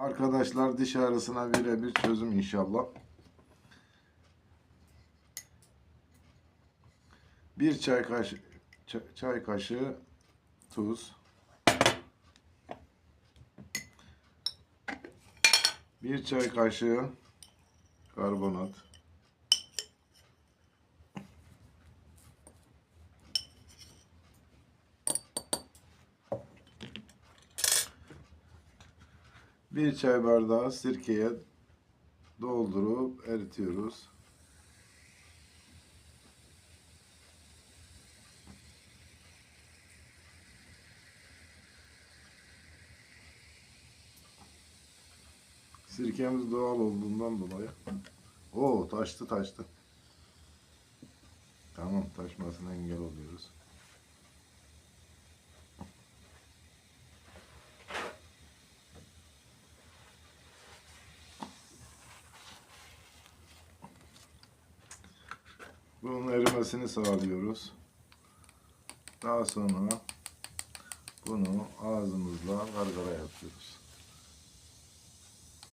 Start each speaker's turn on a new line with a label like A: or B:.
A: Arkadaşlar diş ağrısına birebir çözüm inşallah. Bir çay kaşığı çay, kaşığı tuz. Bir çay kaşığı karbonat. Bir çay bardağı sirkeye doldurup eritiyoruz. Sirkemiz doğal olduğundan dolayı. Oo taştı taştı. Tamam taşmasına engel oluyoruz. Bunun erimesini sağlıyoruz. Daha sonra bunu ağzımızla gargara yapıyoruz.